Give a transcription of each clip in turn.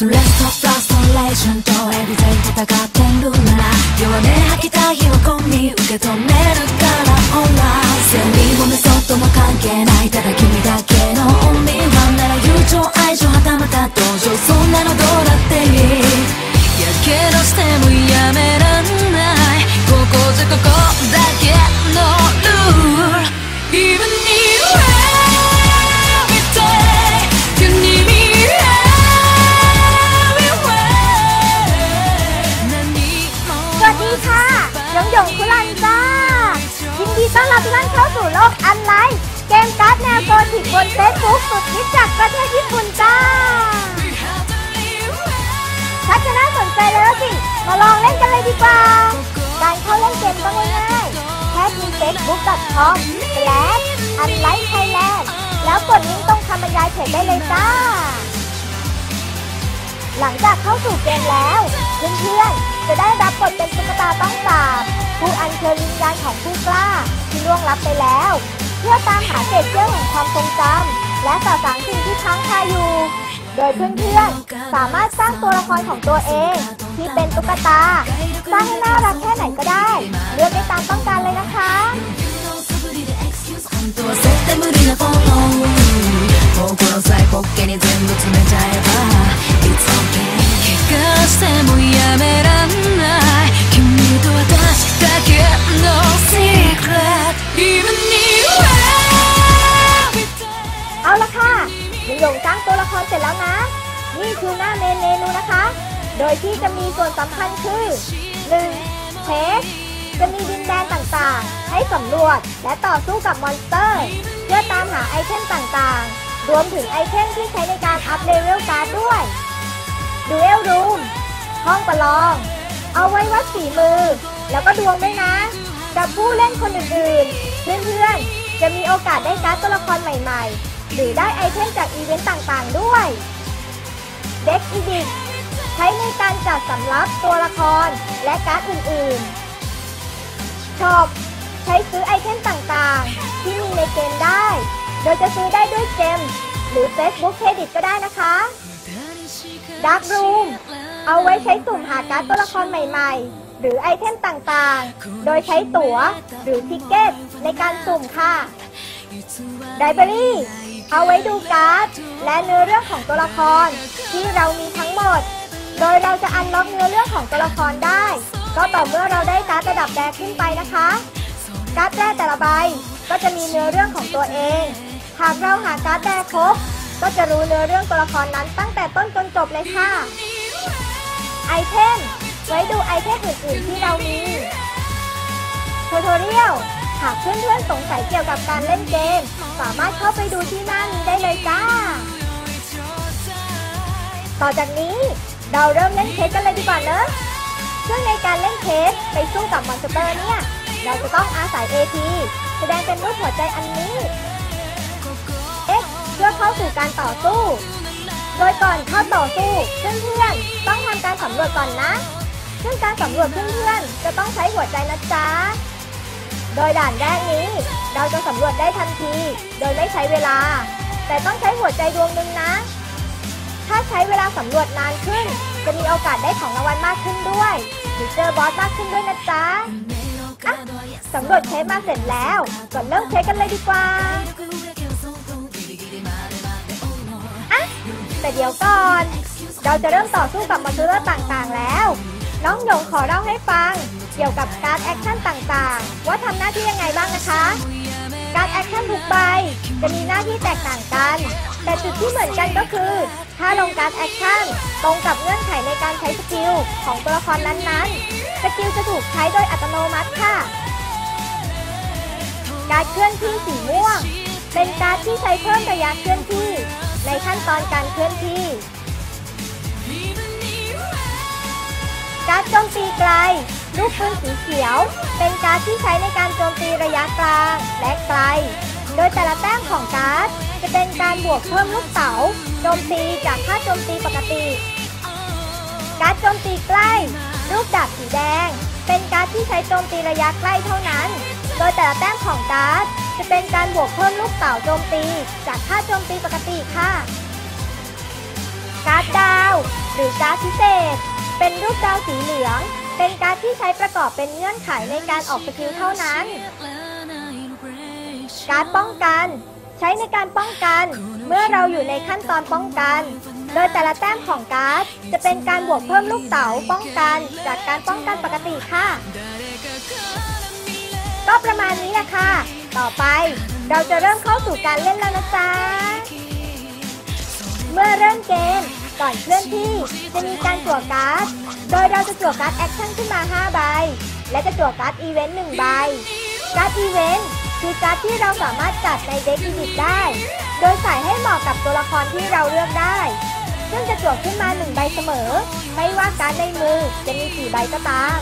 とレストフラストレーションとエビデイ戦ってるなら弱音吐きたいを込に受け止めるからオほらセミもメソッドも関係ないただ君だけのオンリーワンなら友情愛情はたまた同情そんなのどうだっていい ต้อนรับทุกท่านเข้าสู่โลกอันไลน์เกมการ์ดแนวโกธิกบนเฟซบุ๊กสุดฮิตจากประเทศญี่ปุ่นจ้าถ้าจะน่าสนใจแล้วสิ มาลองเล่นกันเลยดีกว่า การเข้าเล่นเกมก็ง่ายๆแค่ที่ facebook.com และอันไลท์ไทยแลนด์แล้วกดลิงก์ตรงคำบรรยายเพจได้เลยจ้า หลังจากเข้าสู่เกมแล้วเพื่อนๆจะได้รับกดเป็นตุ๊กตาต้องสาบ ผู้อัญเชิญวิญญาณของผู้กล้า ที่ล่วงลับไปแล้ว เพื่อตามหาเศษเสี้ยวแห่งความทรงจำและต่อสารสิ่งที่ค้างคาอยู่ โดยเพื่อนๆ สามารถสร้างตัวละครของตัวเอง ที่เป็นตุ๊กตา สร้างให้น่ารักแค่ไหนก็ได้ เลือกได้ตามต้องการเลยนะคะ 本当は絶対無理なフォロー心さえポッケに全部詰めちゃえば It's okay 怪我してもやめらんない君と私 คือหน้าเมนเมนูนะคะ โดยที่จะมีส่วนสำคัญคือ 1. เทสจะมีดินแดนต่างๆ ให้สำรวจและต่อสู้กับมอนสเตอร์ เพื่อตามหาไอเทมต่างๆ รวมถึงไอเทมที่ใช้ในการอัพเลเวลการ์ดด้วยดูเอลรูมห้องประลอง เอาไว้วัดฝีมือ แล้วก็ดวงด้วยนะ กับผู้เล่นคนอื่นๆ เพื่อนๆ จะมีโอกาสได้การ์ดตัวละครใหม่ๆ หรือได้ไอเทมจากอีเวนต์ต่างๆ ด้วย เด็กอีดิทใช้ในการจัดสำรับตัวละครและการ์ดอื่นๆ ช็อป ใช้ซื้อไอเทมต่างๆ ที่มีในเกมได้ โดยจะซื้อได้ด้วยเจมหรือ Facebook เครดิตก็ได้นะคะ Dark Room เอาไว้ใช้สุ่มหาการ์ดตัวละครใหม่ๆ หรือไอเทมต่างๆ โดยใช้ตั๋วหรือทิกเก็ตในการสุ่มค่ะไดบ a รี่ เอาไว้ดูการ์ดและเนื้อเรื่องของตัวละคร ที่เรามีทั้งหมด โดยเราจะอันล็อกเนื้อเรื่องของตัวละครได้ ก็ต่อเมื่อเราได้การ์ดระดับแดงขึ้นไปนะคะ การ์ดแรกแต่ละใบก็จะมีเนื้อเรื่องของตัวเอง หากเราหาการ์ดแดงครบก็จะรู้เนื้อเรื่องตัวละครนั้นตั้งแต่ต้นจนจบเลยค่ะ ไอเทม ไว้ดูไอเทมอื่นๆที่เรามีทูทอเรียล หากเพื่อนๆสงสัยเกี่ยวกับการเล่นเกม สามารถเข้าไปดูที่หน้านี้ได้เลยจ้า ต่อจากนี้เราเริ่มเล่นเคสกันเลยดีกว่าเนอะซึ่งในการเล่นเคสไปสู้กับมอนสเตอร์เนี่ย เราจะต้องอาศัย AP แสดงเป็นรูปหัวใจอันนี้ X เพื่อเข้าสู่การต่อสู้ โดยก่อนเข้าต่อสู้เพื่อนๆต้องทำการสำรวจก่อนนะ ซึ่งการสำรวจเพื่อนๆจะต้องใช้หัวใจนะจ๊ะ โดยด่านแรกนี้ เราจะสำรวจได้ทันที โดยไม่ใช้เวลา แต่ต้องใช้หัวใจดวงหนึ่งนะ ถ้าใช้เวลาสำรวจนานขึ้น จะมีโอกาสได้ของรางวัลมากขึ้นด้วยหรือเจอบอสมากขึ้นด้วยนะจ๊ะอะสำรวจเชฟมาเสร็จแล้วก่อนเริ่มเช็คกันเลยดีกว่าอะแต่เดี๋ยวก่อน เราจะเริ่มต่อสู้กับมอนสเตอร์ต่างๆแล้ว น้องหยงขอเล่าให้ฟัง กี่ยวกับการ์ดแอคชั่นต่างๆ ว่าทำหน้าที่ยังไงบ้างนะคะ การ์ดแอคชั่นทุกใบจะมีหน้าที่แตกต่างกัน แต่จุดที่เหมือนกันก็คือ ถ้าลงการ์ดแอคชั่นตรงกับเงื่อนไขในการใช้สกิลของตัวละครนั้นๆ สกิลจะถูกใช้โดยอัตโนมัติค่ะ การเคลื่อนที่สีม่วง เป็นการที่ใช้เพิ่มระยะเคลื่อนที่ ในขั้นตอนการเคลื่อนที่การโจมตีไกล ลูกปืนสีเขียว เป็นการดที่ใช้ในการโจมตีระยะกลางและไกล โดยแต่ละแต้มของการ์ดจะเป็นการบวกเพิ่มลูกเต๋าโจมตีจากค่าโจมตีปกติ การ์ดโจมตีใกล้ รูปดาบสีแดง เป็นการ์ดที่ใช้โจมตีระยะใกล้เท่านั้น โดยแต่ละแต้มของการ์ดจะเป็นการบวกเพิ่มลูกเต๋าโจมตี จากค่าโจมตีปกติค่ะ การ์ดดาว หรือการ์ดพิเศษ เป็นรูปดาวสีเหลือง เป็นการ์ดที่ใช้ประกอบเป็นเงื่อนไขในการออกสกิลเท่านั้น การป้องกัน ใช้ในการป้องกัน เมื่อเราอยู่ในขั้นตอนป้องกัน โดยแต่ละแต้มของการ์ดจะเป็นการบวกเพิ่มลูกเต๋าป้องกัน จากการป้องกันปกติค่ะ ก็ประมาณนี้แหละค่ะ ต่อไปเราจะเริ่มเข้าสู่การเล่นแล้วนะจ๊ะ เมื่อเริ่มเกมก่อนเคลื่อนที่จะมีการจั่วการ์ด โดยเราจะจั่วการ์ดแอคชั่นขึ้นมา 5 ใบ และจะจั่วการ์ดอีเวนต์1ใบ การ์ดอีเวนต์คือการ์ดที่เราสามารถจัดในเด็กอีดิทได้ โดยใส่ให้เหมาะกับตัวละครที่เราเลือกได้ ซึ่งจะจั่วขึ้นมาหนึ่งใบเสมอ ไม่ว่าการดในมือจะมีกี่ใบก็ตาม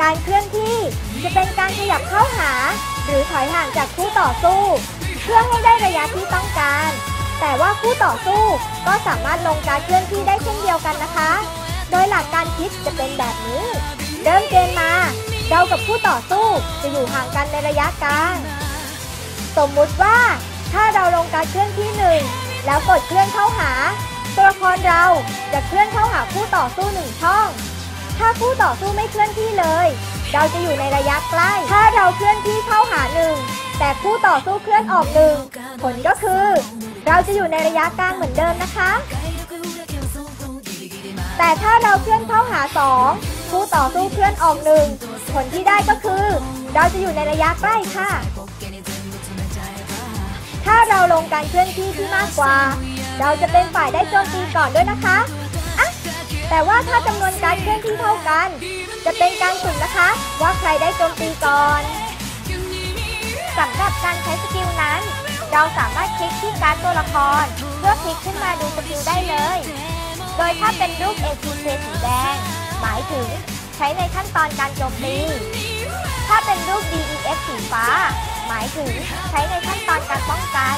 การเคลื่อนที่จะเป็นการขยับเข้าหา หรือถอยห่างจากคู่ต่อสู้ เพื่อให้ได้ระยะที่ต้องการ แต่ว่าคู่ต่อสู้ก็สามารถลงการเคลื่อนที่ได้เช่นเดียวกันนะคะ โดยหลักการคิดจะเป็นแบบนี้ เริ่มเกมมา เรากับคู่ต่อสู้จะอยู่ห่างกันในระยะกลาง สมมุติว่าถ้าเราลงการเคลื่อนที่หนึ่งแล้วกดเคลื่อนเข้าหา ตัวละครเราจะเคลื่อนเข้าหาคู่ต่อสู้หนึ่งช่อง ถ้าคู่ต่อสู้ไม่เคลื่อนที่เลย เราจะอยู่ในระยะใกล้ ถ้าเราเคลื่อนที่เข้าหา แต่คู่ต่อสู้เคลื่อนออกหนึ่งผลก็คือ เราจะอยู่ในระยะกลางเหมือนเดิมนะคะ แต่ถ้าเราเคลื่อนเข้าหาสองคู่ต่อสู้เคลื่อนออกหนึ่งผลที่ได้ก็คือ เราจะอยู่ในระยะใกล้ค่ะ ถ้าเราลงการเคลื่อนที่ที่มากกว่า เราจะเป็นฝ่ายได้โจมตีก่อนด้วยนะคะอะแต่ว่าถ้าจำนวนการเคลื่อนที่เท่ากัน จะเป็นการสุ่มนะคะ ว่าใครได้โจมตีก่อน สำหรับการใช้สกิลนั้น เราสามารถคลิกที่การ์ดตัวละคร เพื่อคลิกขึ้นมาดูสกิลได้เลย โดยถ้าเป็นรูป ATK สีแดง หมายถึงใช้ในขั้นตอนการโจมตี ถ้าเป็นรูป DEF สีฟ้า หมายถึงใช้ในขั้นตอนการป้องกัน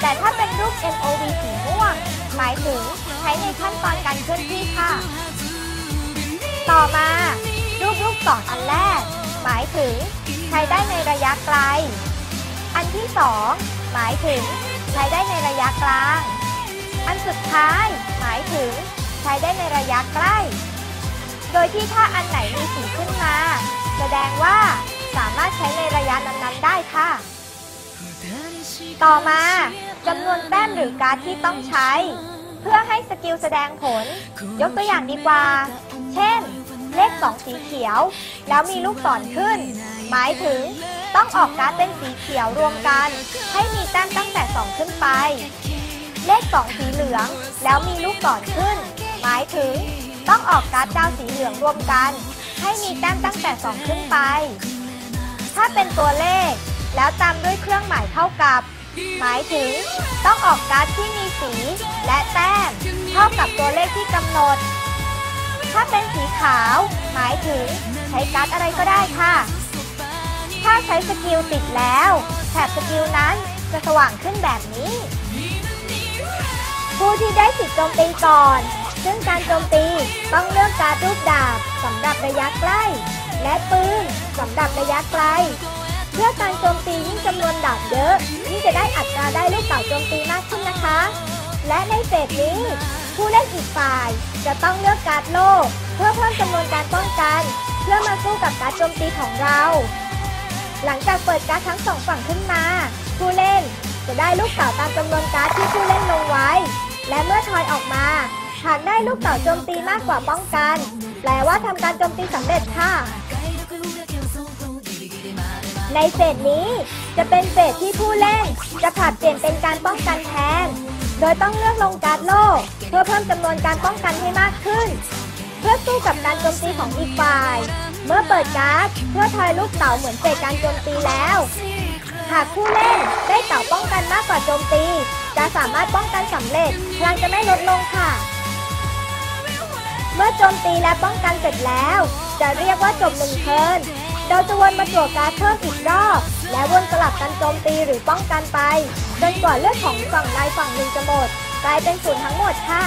แต่ถ้าเป็นรูป NOV สีม่วง หมายถึงใช้ในขั้นตอนการเคลื่อนที่ค่ะ ต่อมารูปลูกศรอ ที่สองหมายถึง ใช้ได้ในระยะกลาง อันสุดท้าย หมายถึง ใช้ได้ในระยะใกล้ โดยที่ถ้าอันไหนมีสีขึ้นมา แสดงว่าสามารถใช้ในระยะนั้นๆได้ค่ะ ต่อมาจำนวนแต้มหรือการ์ดที่ต้องใช้ เพื่อให้สกิลแสดงผล ยกตัวอย่างดีกว่า เช่น เลข2สีเขียว แล้วมีลูกศรขึ้น หมายถึง ต้องออกการ์ดเป็นสีเขียวรวมกัน ให้มีแต้มตั้งแต่ 2 ขึ้นไป เลข 2 สีเหลือง แล้วมีลูกศรขึ้น หมายถึง ต้องออกการ์ดดาวสีเหลืองรวมกัน ให้มีแต้มตั้งแต่ 2 ขึ้นไป ถ้าเป็นตัวเลข แล้วตามด้วยเครื่องหมายเท่ากับ หมายถึง ต้องออกการ์ดที่มีสีและแต้มเท่ากับตัวเลขที่กำหนด ถ้าเป็นสีขาว หมายถึงใช้การ์ดอะไรก็ได้ค่ะ ถ้าใช้สกิลติดแล้ว แถบสกิลนั้นจะสว่างขึ้นแบบนี้ ผู้ที่ได้สิทธิ์โจมตีก่อน ซึ่งการโจมตีต้องเลือกการรูปดาบสำหรับระยะใกล้ และปืนสำหรับระยะไกล เพื่อการโจมตียิ่งจำนวนดาบเยอะยิ่งจะได้อัตราได้ลูกเต่าโจมตีมากขึ้นนะคะ และในเฟสนี้ ผู้เล่นอีกฝ่ายจะต้องเลือกการ์ดโล่เพื่อเพิ่มจำนวนการป้องกัน เพื่อมาสู้กับการโจมตีของเรา หลังจากเปิดการ์ดทั้งสองฝั่งขึ้นมา ผู้เล่นจะได้ลูกเต่าตามจำนวนการ์ดที่ผู้เล่นลงไว้ และเมื่อทอยออกมา หากได้ลูกเต่าโจมตีมากกว่าป้องกัน แปลว่าทำการโจมตีสำเร็จค่ะ ในเฟสนี้จะเป็นเฟสที่ผู้เล่น จะผลัดเปลี่ยนเป็นการป้องกันแทน โดยต้องเลือกลงการ์ดโล่เพื่อเพิ่มจำนวนการป้องกันให้มากขึ้น เพื่อสู้กับการโจมตีของอีกฝ่าย เมื่อเปิดการ์ดเพื่อทอยลูกเต๋าเหมือนเฟสการโจมตีแล้ว หากผู้เล่นได้เต่าป้องกันมากกว่าโจมตี จะสามารถป้องกันสำเร็จพลังจะไม่ลดลงค่ะ เมื่อโจมตีและป้องกันเสร็จแล้ว จะเรียกว่าจบหนึ่งเทิร์นเราจะวนมาจั่วการ์ดเพิ่มอีกรอบ และวนสลับกันโจมตีหรือป้องกันไปจนกว่าเลือดของฝั่งใดฝั่งหนึ่งจะหมดกลายเป็นศูนย์ทั้งหมดค่ะ